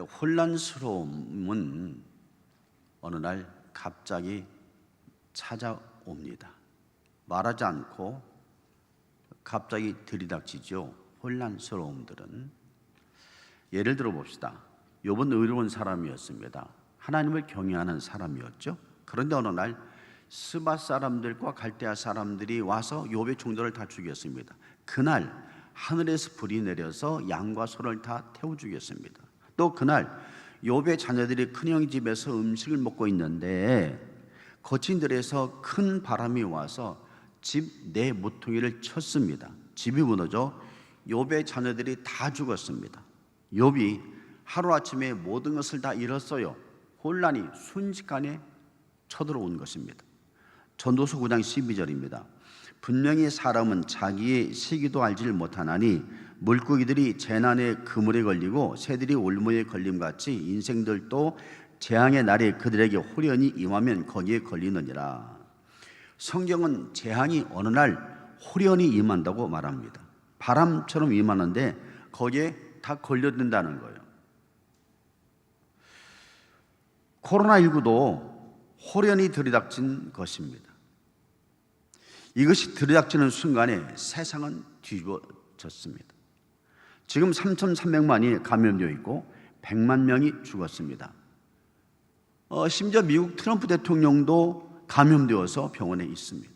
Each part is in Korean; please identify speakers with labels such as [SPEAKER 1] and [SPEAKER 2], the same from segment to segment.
[SPEAKER 1] 혼란스러움은 어느 날 갑자기 찾아옵니다. 말하지 않고 갑자기 들이닥치죠. 혼란스러움들은 예를 들어 봅시다. 욥은 의로운 사람이었습니다. 하나님을 경외하는 사람이었죠. 그런데 어느 날 스바 사람들과 갈대아 사람들이 와서 욥의 종들을 다 죽였습니다. 그날 하늘에서 불이 내려서 양과 소를 다 태워 죽였습니다. 또 그날 욥의 자녀들이 큰형 집에서 음식을 먹고 있는데 거친 들에서 큰 바람이 와서 집 내 모퉁이를 쳤습니다. 집이 무너져 욥의 자녀들이 다 죽었습니다. 욥이 하루아침에 모든 것을 다 잃었어요. 혼란이 순식간에 쳐들어온 것입니다. 전도서 9장 12절입니다. 분명히 사람은 자기의 시기도 알지를 못하나니 물고기들이 재난의 그물에 걸리고 새들이 올무에 걸림같이 인생들도 재앙의 날에 그들에게 홀연히 임하면 거기에 걸리느니라. 성경은 재앙이 어느 날 홀연히 임한다고 말합니다. 바람처럼 임하는데 거기에 다 걸려든다는 거예요. 코로나19도 홀연히 들이닥친 것입니다. 이것이 들이닥치는 순간에 세상은 뒤집어졌습니다. 지금 3,300만이 감염되어 있고 100만 명이 죽었습니다. 어, 심지어 미국 트럼프 대통령도 감염되어서 병원에 있습니다.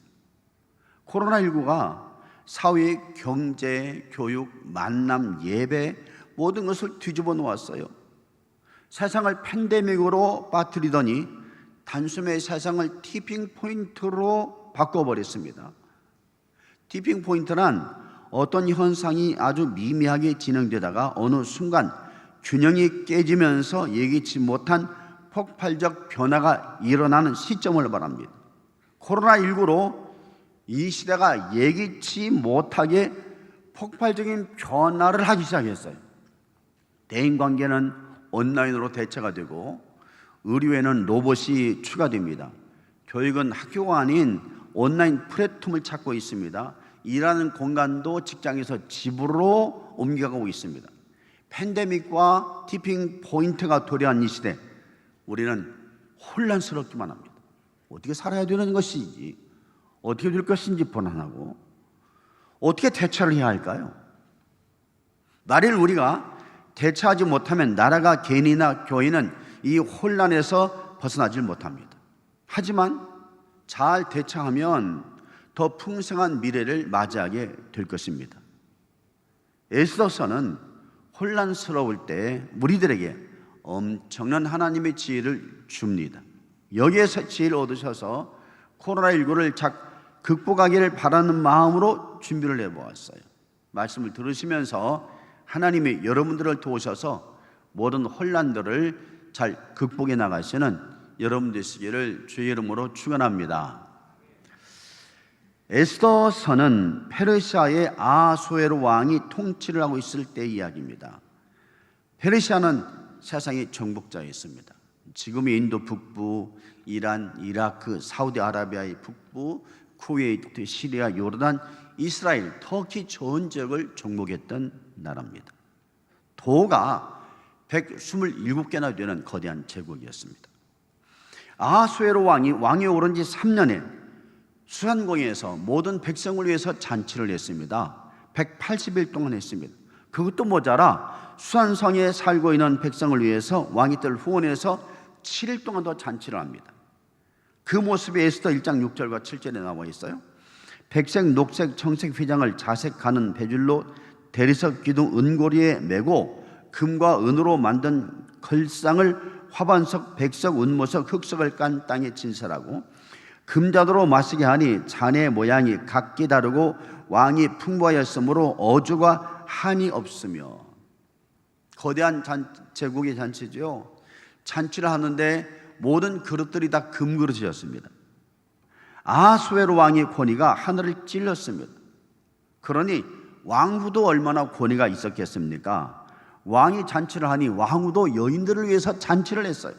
[SPEAKER 1] 코로나19가 사회, 경제, 교육, 만남, 예배 모든 것을 뒤집어 놓았어요. 세상을 팬데믹으로 빠뜨리더니 단숨에 세상을 티핑 포인트로 바꿔버렸습니다. 티핑 포인트란 어떤 현상이 아주 미미하게 진행되다가 어느 순간 균형이 깨지면서 예기치 못한 폭발적 변화가 일어나는 시점을 말합니다. 코로나19로 이 시대가 예기치 못하게 폭발적인 변화를 하기 시작했어요. 대인 관계는 온라인으로 대체가 되고 의료에는 로봇이 추가됩니다. 교육은 학교가 아닌 온라인 플랫폼을 찾고 있습니다. 일하는 공간도 직장에서 집으로 옮겨가고 있습니다. 팬데믹과 티핑 포인트가 도래한 이 시대, 우리는 혼란스럽기만 합니다. 어떻게 살아야 되는 것인지, 어떻게 될 것인지 불안하고, 어떻게 대처를 해야 할까요? 만일 우리가 대처하지 못하면 나라가 개인이나 교인은 이 혼란에서 벗어나질 못합니다. 하지만 잘 대처하면 더 풍성한 미래를 맞이하게 될 것입니다. 에스더서는 혼란스러울 때 우리들에게 엄청난 하나님의 지혜를 줍니다. 여기에서 지혜를 얻으셔서 코로나19를 작 극복하기를 바라는 마음으로 준비를 해보았어요. 말씀을 들으시면서 하나님이 여러분들을 도우셔서 모든 혼란들을 잘 극복해 나가시는 여러분 되시기를 주의 이름으로 축원합니다. 에스더서는 페르시아의 아소에로 왕이 통치를 하고 있을 때 이야기입니다. 페르시아는 세상의 정복자였습니다. 지금의 인도 북부, 이란, 이라크, 사우디아라비아의 북부, 쿠웨이트, 시리아, 요르단, 이스라엘, 터키 전 지역을 정복했던 나라입니다. 도가 127개나 되는 거대한 제국이었습니다. 아수에로 왕이 왕이 오른 지 3년에 수산공에서 모든 백성을 위해서 잔치를 했습니다. 180일 동안 했습니다. 그것도 모자라 수산성에 살고 있는 백성을 위해서 왕이 들 후원해서 7일 동안 더 잔치를 합니다. 그 모습이 에스더 1장 6절과 7절에 나와 있어요. 백색, 녹색, 청색 휘장을 자색 가는 배줄로 대리석 기둥 은고리에 메고 금과 은으로 만든 걸상을 화반석, 백석, 은모석, 흑석을 깐 땅에 진설하고 금자도로 마시게 하니 잔의 모양이 각기 다르고 왕이 풍부하였으므로 어주가 한이 없으며 거대한 잔, 제국의 잔치죠. 잔치를 하는데 모든 그릇들이 다 금그릇이었습니다. 아수에로 왕의 권위가 하늘을 찔렀습니다. 그러니 왕후도 얼마나 권위가 있었겠습니까? 왕이 잔치를 하니 왕후도 여인들을 위해서 잔치를 했어요.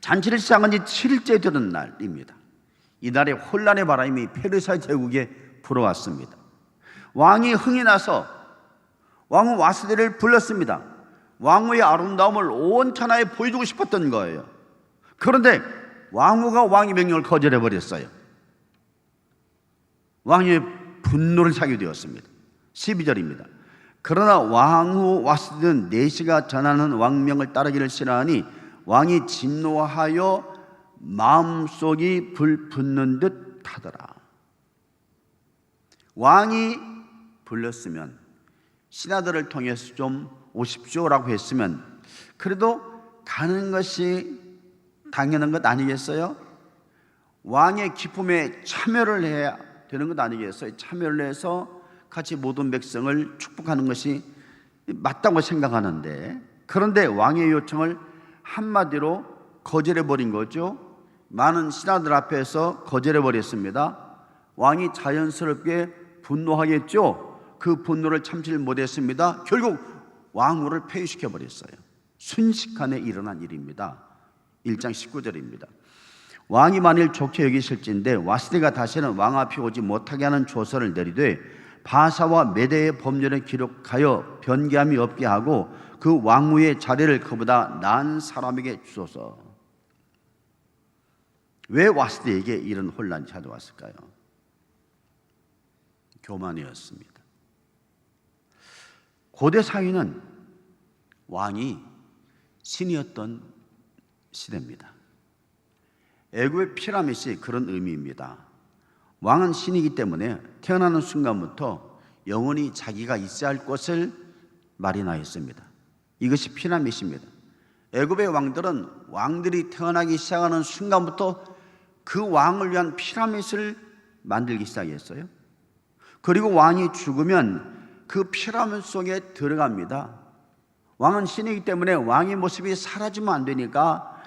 [SPEAKER 1] 잔치를 시작한 지 7일째 되는 날입니다. 이날에 혼란의 바람이 페르사 제국에 불어왔습니다. 왕이 흥이 나서 왕은 와스들을 불렀습니다. 왕후의 아름다움을 온 천하에 보여주고 싶었던 거예요. 그런데 왕후가 왕의 명령을 거절해 버렸어요. 왕의 분노를 사게 되었습니다. 12절입니다. 그러나 왕후 와스든 내시가 전하는 왕명을 따르기를 싫어하니 왕이 진노하여 마음속이 불붙는 듯 하더라. 왕이 불렀으면 신하들을 통해서 좀 오십시오라고 했으면 그래도 가는 것이 당연한 것 아니겠어요? 왕의 기쁨에 참여를 해야 되는 것 아니겠어요? 참여를 해서 같이 모든 백성을 축복하는 것이 맞다고 생각하는데 그런데 왕의 요청을 한마디로 거절해 버린 거죠. 많은 신하들 앞에서 거절해 버렸습니다. 왕이 자연스럽게 분노하겠죠. 그 분노를 참지 못했습니다. 결국 왕후를 폐위시켜 버렸어요. 순식간에 일어난 일입니다. 1장 19절입니다. 왕이 만일 좋게 여기실진데 와스디가 다시는 왕 앞에 오지 못하게 하는 조서를 내리되 바사와 메대의 법률을 기록하여 변개함이 없게 하고 그 왕후의 자리를 그보다 나은 사람에게 주소서. 왜 와스디에게 이런 혼란이 찾아왔을까요? 교만이었습니다. 고대 사회는 왕이 신이었던 시대입니다. 애굽의 피라밋이 그런 의미입니다. 왕은 신이기 때문에 태어나는 순간부터 영원히 자기가 있어야 할 곳을 마련하였습니다. 이것이 피라밋입니다. 애굽의 왕들은 왕들이 태어나기 시작하는 순간부터 그 왕을 위한 피라밋을 만들기 시작했어요. 그리고 왕이 죽으면 그 피라밋 속에 들어갑니다. 왕은 신이기 때문에 왕의 모습이 사라지면 안 되니까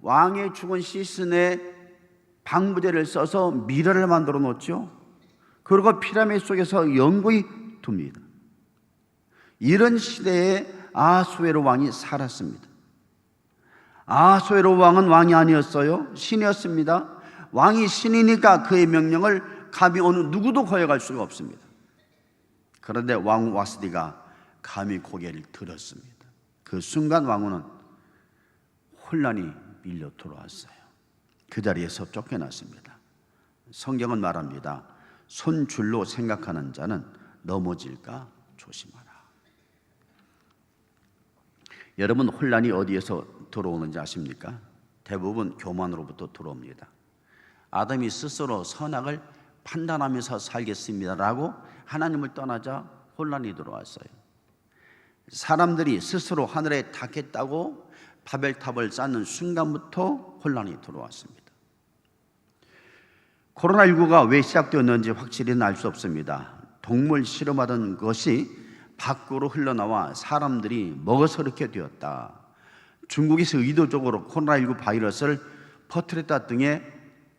[SPEAKER 1] 왕의 죽은 시신에 방부제를 써서 미라를 만들어 놓죠. 그리고 피라미드 속에서 영구히 둡니다. 이런 시대에 아수에로 왕이 살았습니다. 아수에로 왕은 왕이 아니었어요. 신이었습니다. 왕이 신이니까 그의 명령을 감히 어느 누구도 거역할 수가 없습니다. 그런데 왕 와스디가 감히 고개를 들었습니다. 그 순간 왕후는 혼란이 밀려 들어왔어요. 그 자리에서 쫓겨났습니다. 성경은 말합니다. 손줄로 생각하는 자는 넘어질까 조심하라. 여러분 혼란이 어디에서 들어오는지 아십니까? 대부분 교만으로부터 들어옵니다. 아담이 스스로 선악을 판단하면서 살겠습니다라고 하나님을 떠나자 혼란이 들어왔어요. 사람들이 스스로 하늘에 닿겠다고 바벨탑을 쌓는 순간부터 혼란이 들어왔습니다. 코로나19가 왜 시작되었는지 확실히는 알 수 없습니다. 동물 실험하던 것이 밖으로 흘러나와 사람들이 먹어서 이렇게 되었다. 중국에서 의도적으로 코로나19 바이러스를 퍼뜨렸다 등의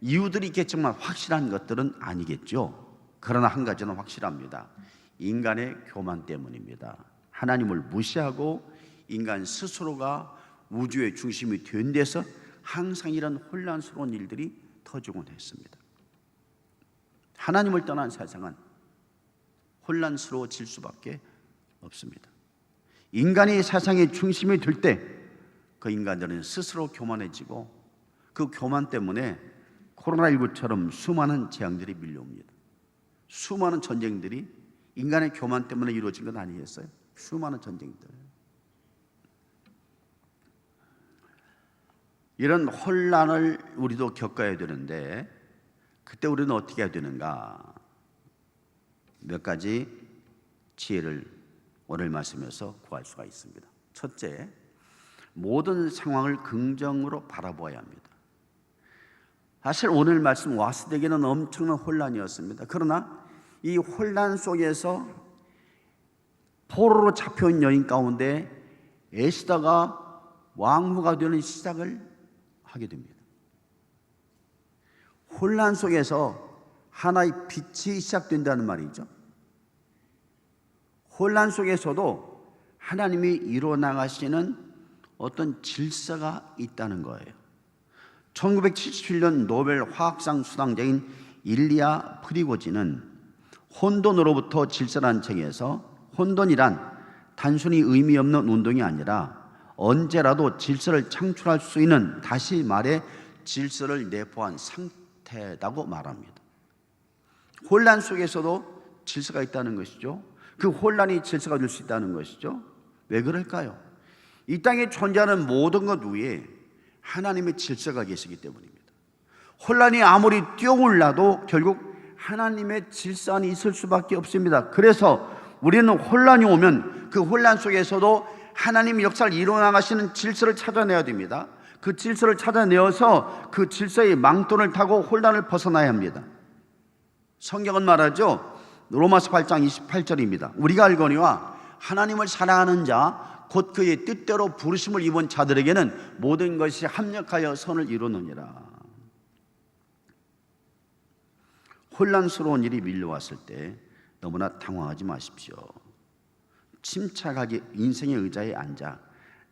[SPEAKER 1] 이유들이 있겠지만 확실한 것들은 아니겠죠. 그러나 한 가지는 확실합니다. 인간의 교만 때문입니다. 하나님을 무시하고 인간 스스로가 우주의 중심이 된 데서 항상 이런 혼란스러운 일들이 터지곤 했습니다. 하나님을 떠난 세상은 혼란스러워질 수밖에 없습니다. 인간이 세상의 중심이 될 때 그 인간들은 스스로 교만해지고 그 교만 때문에 코로나19처럼 수많은 재앙들이 밀려옵니다. 수많은 전쟁들이 인간의 교만 때문에 이루어진 건 아니겠어요? 수많은 전쟁들. 이런 혼란을 우리도 겪어야 되는데 그때 우리는 어떻게 해야 되는가? 몇 가지 지혜를 오늘 말씀에서 구할 수가 있습니다. 첫째, 모든 상황을 긍정으로 바라보아야 합니다. 사실 오늘 말씀 와스에게는 엄청난 혼란이었습니다. 그러나 이 혼란 속에서 포로로 잡혀온 여인 가운데 에스더가 왕후가 되는 시작을 하게 됩니다. 혼란 속에서 하나의 빛이 시작된다는 말이죠. 혼란 속에서도 하나님이 이루어 나가시는 어떤 질서가 있다는 거예요. 1977년 노벨 화학상 수상자인 일리아 프리고진은 혼돈으로부터 질서란 책에서 혼돈이란 단순히 의미 없는 운동이 아니라 언제라도 질서를 창출할 수 있는 다시 말해 질서를 내포한 상태라고 말합니다. 혼란 속에서도 질서가 있다는 것이죠. 그 혼란이 질서가 될 수 있다는 것이죠. 왜 그럴까요? 이 땅에 존재하는 모든 것 위에 하나님의 질서가 계시기 때문입니다. 혼란이 아무리 뛰어올라도 결국 하나님의 질서 안에 있을 수밖에 없습니다. 그래서 우리는 혼란이 오면 그 혼란 속에서도 하나님 역사를 이루어 나가시는 질서를 찾아내야 됩니다. 그 질서를 찾아내어서 그 질서의 망토를 타고 혼란을 벗어나야 합니다. 성경은 말하죠. 로마서 8장 28절입니다. 우리가 알거니와 하나님을 사랑하는 자, 곧 그의 뜻대로 부르심을 입은 자들에게는 모든 것이 합력하여 선을 이루느니라. 혼란스러운 일이 밀려왔을 때 너무나 당황하지 마십시오. 침착하게 인생의 의자에 앉아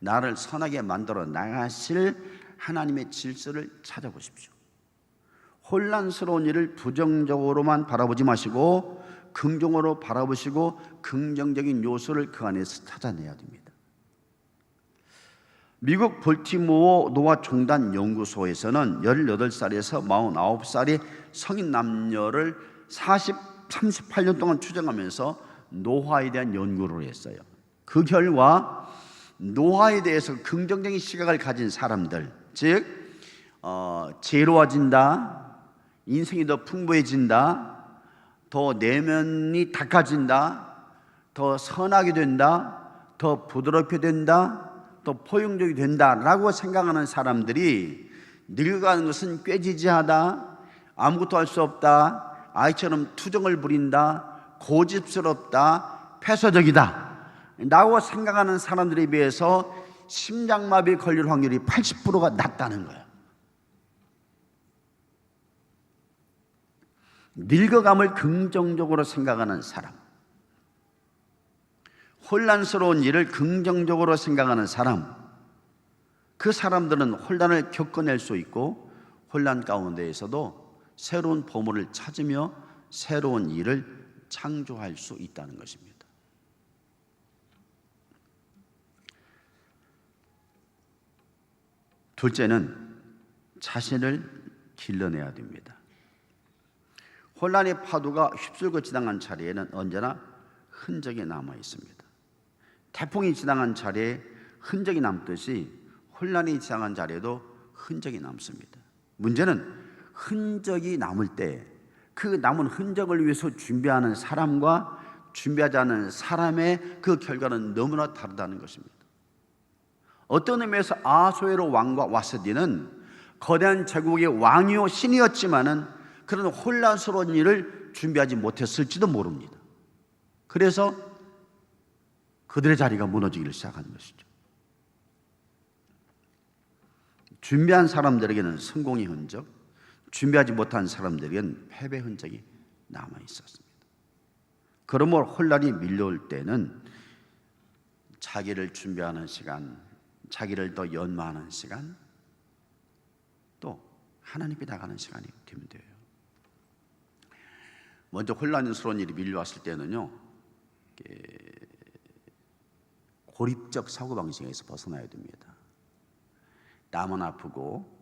[SPEAKER 1] 나를 선하게 만들어 나가실 하나님의 질서를 찾아보십시오. 혼란스러운 일을 부정적으로만 바라보지 마시고 긍정으로 바라보시고 긍정적인 요소를 그 안에서 찾아내야 됩니다. 미국 볼티모어 노아 종단 연구소에서는 18살에서 49살의 성인 남녀를 40, 38년 동안 추정하면서 노화에 대한 연구를 했어요. 그 결과 노화에 대해서 긍정적인 시각을 가진 사람들, 즉 어, 지혜로워진다, 인생이 더 풍부해진다, 더 내면이 닦아진다, 더 선하게 된다, 더 부드럽게 된다, 또 포용적이 된다라고 생각하는 사람들이 늙어가는 것은 꾀지지하다, 아무것도 할 수 없다, 아이처럼 투정을 부린다, 고집스럽다, 폐쇄적이다. 라고 생각하는 사람들에 비해서 심장마비 걸릴 확률이 80%가 낮다는 거예요. 늙어감을 긍정적으로 생각하는 사람, 혼란스러운 일을 긍정적으로 생각하는 사람, 그 사람들은 혼란을 겪어낼 수 있고 혼란 가운데에서도 새로운 보물을 찾으며 새로운 일을 창조할 수 있다는 것입니다. 둘째는 자신을 길러내야 됩니다. 혼란의 파도가 휩쓸고 지나간 자리에는 언제나 흔적이 남아 있습니다. 태풍이 지나간 자리에 흔적이 남듯이 혼란이 지나간 자리에도 흔적이 남습니다. 문제는 흔적이 남을 때 그 남은 흔적을 위해서 준비하는 사람과 준비하지 않은 사람의 그 결과는 너무나 다르다는 것입니다. 어떤 의미에서 아소에로 왕과 와스디는 거대한 제국의 왕이요 신이었지만은 그런 혼란스러운 일을 준비하지 못했을지도 모릅니다. 그래서 그들의 자리가 무너지기를 시작하는 것이죠. 준비한 사람들에게는 성공의 흔적, 준비하지 못한 사람들에게는 패배 흔적이 남아 있었습니다. 그러므로 혼란이 밀려올 때는 자기를 준비하는 시간, 자기를 더 연마하는 시간, 또 하나님께 나가는 시간이 되면 돼요. 먼저 혼란스러운 일이 밀려왔을 때는요, 고립적 사고 방식에서 벗어나야 됩니다. 남은 아프고,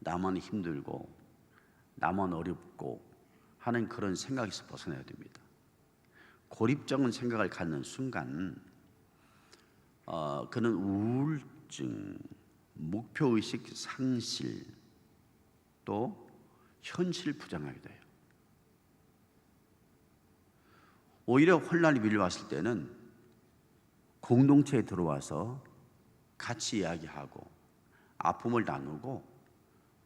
[SPEAKER 1] 남은 힘들고, 남은 어렵고 하는 그런 생각에서 벗어나야 됩니다. 고립적인 생각을 갖는 순간, 어, 그는 우울증, 목표의식 상실, 또 현실 부정하게 돼요. 오히려 혼란이 밀려왔을 때는 공동체에 들어와서 같이 이야기하고 아픔을 나누고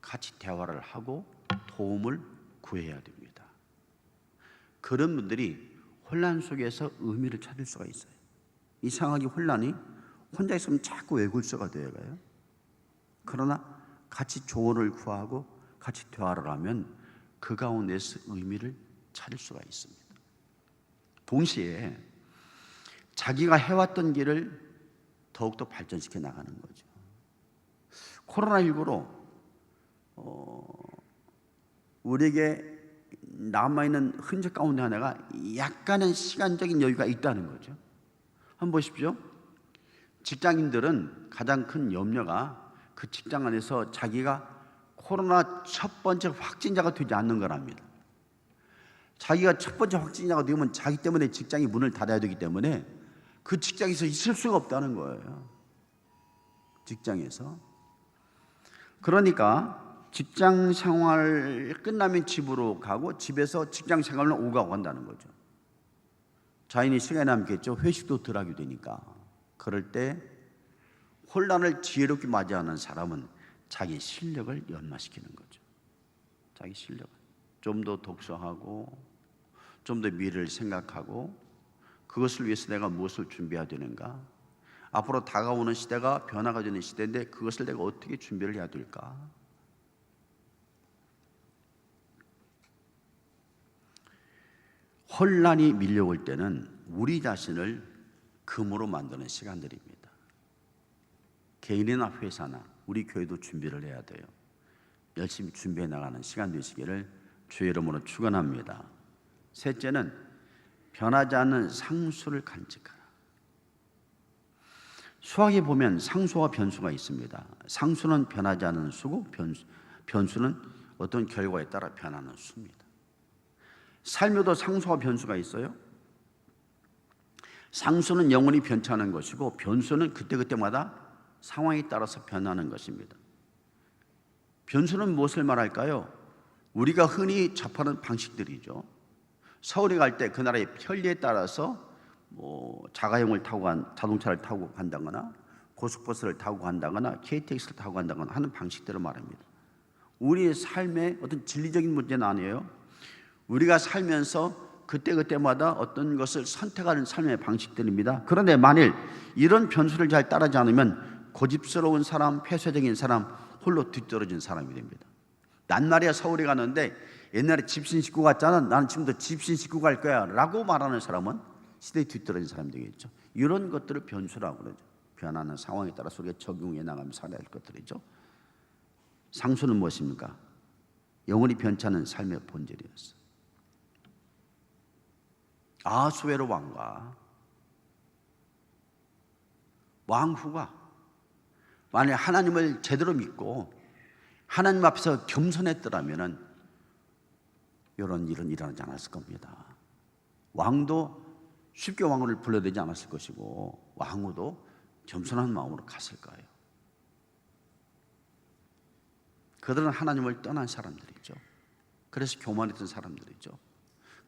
[SPEAKER 1] 같이 대화를 하고 도움을 구해야 됩니다. 그런 분들이 혼란 속에서 의미를 찾을 수가 있어요. 이상하게 혼란이 혼자 있으면 자꾸 외굴서가 되어가요. 그러나 같이 조언을 구하고 같이 대화를 하면 그 가운데서 의미를 찾을 수가 있습니다. 동시에 자기가 해왔던 길을 더욱더 발전시켜 나가는 거죠. 코로나19로 어, 우리에게 남아있는 흔적 가운데 하나가 약간의 시간적인 여유가 있다는 거죠. 한번 보십시오. 직장인들은 가장 큰 염려가 그 직장 안에서 자기가 코로나 첫 번째 확진자가 되지 않는 거랍니다. 자기가 첫 번째 확진자가 되면 자기 때문에 직장이 문을 닫아야 되기 때문에 그 직장에서 있을 수가 없다는 거예요. 직장에서. 그러니까 직장 생활 끝나면 집으로 가고 집에서 직장 생활은 오가고 한다는 거죠. 자인이 시간이 남겠죠. 회식도 덜 하게 되니까. 그럴 때 혼란을 지혜롭게 맞이하는 사람은 자기 실력을 연마시키는 거죠. 자기 실력. 좀 더 독서하고 좀 더 미래를 생각하고 그것을 위해서 내가 무엇을 준비해야 되는가? 앞으로 다가오는 시대가 변화가 되는 시대인데 그것을 내가 어떻게 준비를 해야 될까? 혼란이 밀려올 때는 우리 자신을 금으로 만드는 시간들입니다. 개인이나 회사나 우리 교회도 준비를 해야 돼요. 열심히 준비해 나가는 시간 되시기를 주의 이름으로 축원합니다. 셋째는 변하지 않는 상수를 간직하라. 수학에 보면 상수와 변수가 있습니다. 상수는 변하지 않는 수고 변수, 변수는 어떤 결과에 따라 변하는 수입니다. 삶에도 상수와 변수가 있어요. 상수는 영원히 변치하는 것이고 변수는 그때그때마다 상황에 따라서 변하는 것입니다. 변수는 무엇을 말할까요? 우리가 흔히 접하는 방식들이죠. 서울에 갈 때 그 나라의 편리에 따라서 뭐 자가용을 타고 간 자동차를 타고 간다거나 고속버스를 타고 간다거나 KTX를 타고 간다거나 하는 방식들을 말합니다. 우리의 삶의 어떤 진리적인 문제는 아니에요. 우리가 살면서 그때그때마다 어떤 것을 선택하는 삶의 방식들입니다. 그런데 만일 이런 변수를 잘 따르지 않으면 고집스러운 사람, 폐쇄적인 사람, 홀로 뒤떨어진 사람이 됩니다. 난 말이야 서울에 가는데 옛날에 집신 식구 갔잖아. 나는 지금도 집신 식구 갈 거야. 라고 말하는 사람은 시대에 뒤떨어진 사람이 되겠죠. 이런 것들을 변수라고 그러죠. 변하는 상황에 따라서 우리가 적용해 나가며 살아야 할 것들이죠. 상수는 무엇입니까? 영원히 변찮은 삶의 본질이었어. 아수에로 왕과 왕후가 만약 하나님을 제대로 믿고 하나님 앞에서 겸손했더라면은 이런 일은 일어나지 않았을 겁니다. 왕도 쉽게 왕후를 불러대지 않았을 것이고 왕후도 겸손한 마음으로 갔을 거예요. 그들은 하나님을 떠난 사람들이죠. 그래서 교만했던 사람들이죠.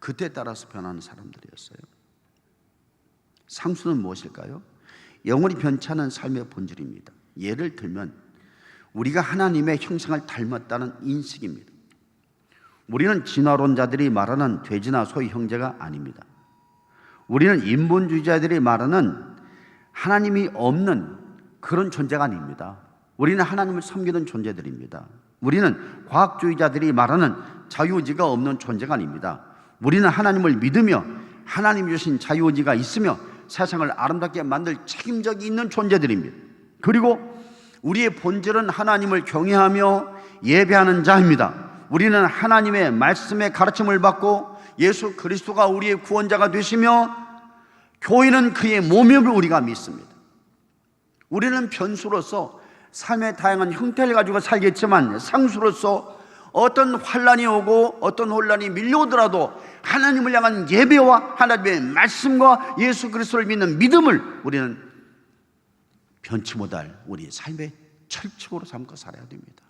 [SPEAKER 1] 그때 따라서 변하는 사람들이었어요. 상수는 무엇일까요? 영원히 변찮은 삶의 본질입니다. 예를 들면 우리가 하나님의 형상을 닮았다는 인식입니다. 우리는 진화론자들이 말하는 돼지나 소의 형제가 아닙니다. 우리는 인본주의자들이 말하는 하나님이 없는 그런 존재가 아닙니다. 우리는 하나님을 섬기는 존재들입니다. 우리는 과학주의자들이 말하는 자유의지가 없는 존재가 아닙니다. 우리는 하나님을 믿으며 하나님 주신 자유의지가 있으며 세상을 아름답게 만들 책임적이 있는 존재들입니다. 그리고 우리의 본질은 하나님을 경외하며 예배하는 자입니다. 우리는 하나님의 말씀의 가르침을 받고 예수 그리스도가 우리의 구원자가 되시며 교회는 그의 몸임을 우리가 믿습니다. 우리는 변수로서 삶의 다양한 형태를 가지고 살겠지만 상수로서 어떤 환란이 오고 어떤 혼란이 밀려오더라도 하나님을 향한 예배와 하나님의 말씀과 예수 그리스도를 믿는 믿음을 우리는 변치 못할 우리 삶의 철칙으로 삼고 살아야 됩니다.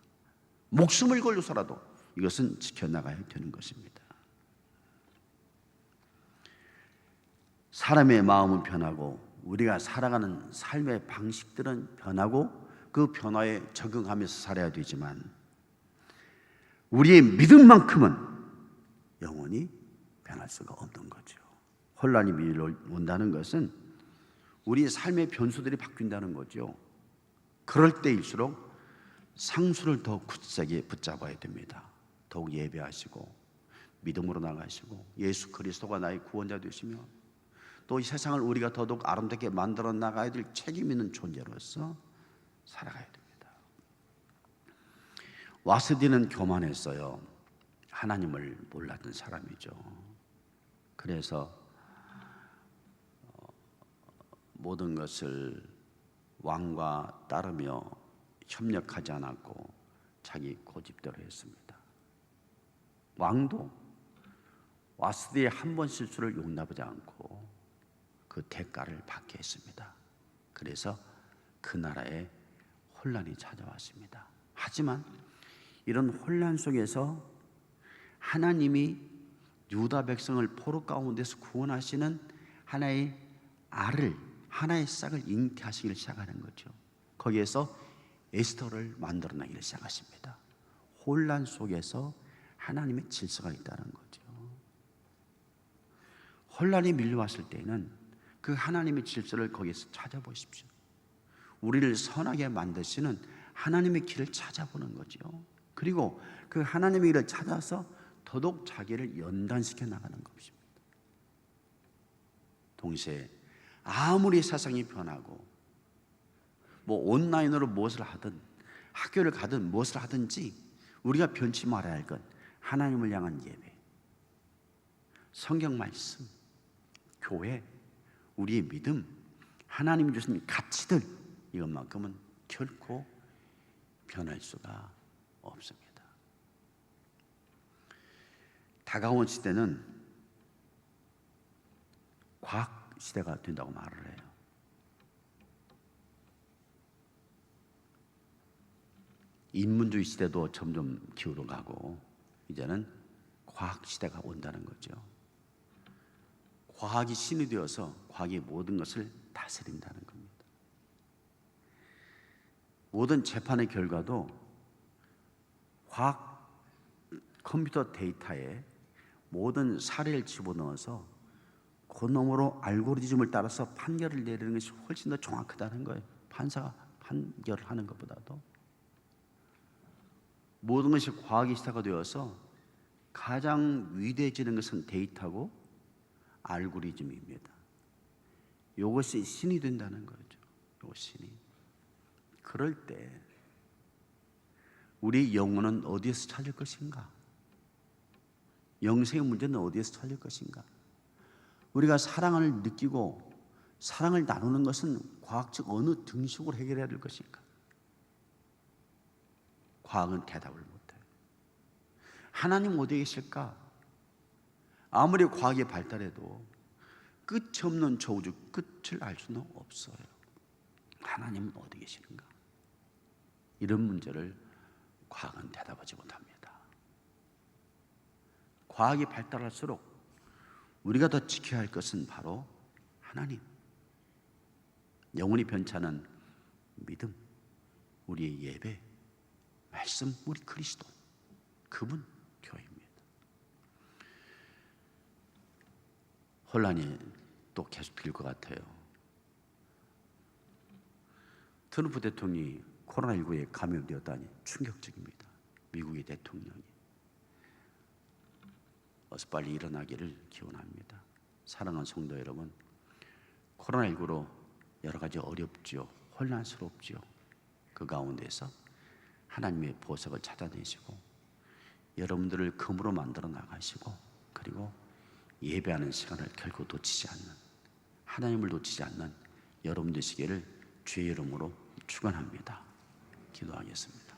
[SPEAKER 1] 목숨을 걸고서라도 이것은 지켜나가야 되는 것입니다. 사람의 마음은 변하고 우리가 살아가는 삶의 방식들은 변하고 그 변화에 적응하면서 살아야 되지만 우리의 믿음만큼은 영원히 변할 수가 없는 거죠. 혼란이 밀려온다는 것은 우리의 삶의 변수들이 바뀐다는 거죠. 그럴 때일수록 상수를 더 굳세게 붙잡아야 됩니다. 더욱 예배하시고 믿음으로 나가시고 예수 그리스도가 나의 구원자 되시며 또 이 세상을 우리가 더더욱 아름답게 만들어 나가야 될 책임 있는 존재로서 살아가야 됩니다. 와스디는 교만했어요. 하나님을 몰랐던 사람이죠. 그래서 모든 것을 왕과 따르며 협력하지 않았고 자기 고집대로 했습니다. 왕도 와스디의 한 번 실수를 용납하지 않고 그 대가를 받게 했습니다. 그래서 그 나라에 혼란이 찾아왔습니다. 하지만 이런 혼란 속에서 하나님이 유다 백성을 포로 가운데서 구원하시는 하나의 알을 하나의 싹을 잉태하시기를 시작하는 거죠. 거기에서 에스터를 만들어내기를 시작하십니다. 혼란 속에서 하나님의 질서가 있다는 거죠. 혼란이 밀려왔을 때는 그 하나님의 질서를 거기에서 찾아보십시오. 우리를 선하게 만드시는 하나님의 길을 찾아보는 거죠. 그리고 그 하나님의 길을 찾아서 더더욱 자기를 연단시켜 나가는 것입니다. 동시에 아무리 세상이 변하고 뭐 온라인으로 무엇을 하든 학교를 가든 무엇을 하든지 우리가 변치 말아야 할것 하나님을 향한 예배, 성경 말씀, 교회, 우리의 믿음, 하나님이 주신 가치들 이것만큼은 결코 변할 수가 없습니다. 다가온 시대는 과학 시대가 된다고 말을 해요. 인문주의 시대도 점점 기울어가고 이제는 과학 시대가 온다는 거죠. 과학이 신이 되어서 과학이 모든 것을 다스린다는 겁니다. 모든 재판의 결과도 과학 컴퓨터 데이터에 모든 사례를 집어넣어서 그 너머로 알고리즘을 따라서 판결을 내리는 것이 훨씬 더 정확하다는 거예요. 판사가 판결을 하는 것보다도 모든 것이 과학이 시대가 되어서 가장 위대해지는 것은 데이터고 알고리즘입니다. 이것이 신이 된다는 거죠. 요 신이. 그럴 때 우리 영혼은 어디에서 찾을 것인가? 영생의 문제는 어디에서 찾을 것인가? 우리가 사랑을 느끼고 사랑을 나누는 것은 과학적 어느 등식으로 해결해야 될 것인가? 과학은 대답을 못해요. 하나님 어디 계실까? 아무리 과학이 발달해도 끝이 없는 저 우주 끝을 알 수는 없어요. 하나님은 어디 계시는가? 이런 문제를 과학은 대답하지 못합니다. 과학이 발달할수록 우리가 더 지켜야 할 것은 바로 하나님. 영원히 변찮은 믿음, 우리의 예배, 말씀, 우리 그리스도, 그분 교회입니다. 혼란이 또 계속될 것 같아요. 트럼프 대통령이 코로나19에 감염되었다니 충격적입니다. 미국의 대통령이. 어서 빨리 일어나기를 기원합니다. 사랑하는 성도 여러분, 코로나19로 여러 가지 어렵지요. 혼란스럽지요. 그 가운데서 하나님의 보석을 찾아내시고 여러분들을 금으로 만들어 나가시고 그리고 예배하는 시간을 결코 놓치지 않는 하나님을 놓치지 않는 여러분 되시기를 주의 이름으로 축원합니다. 기도하겠습니다.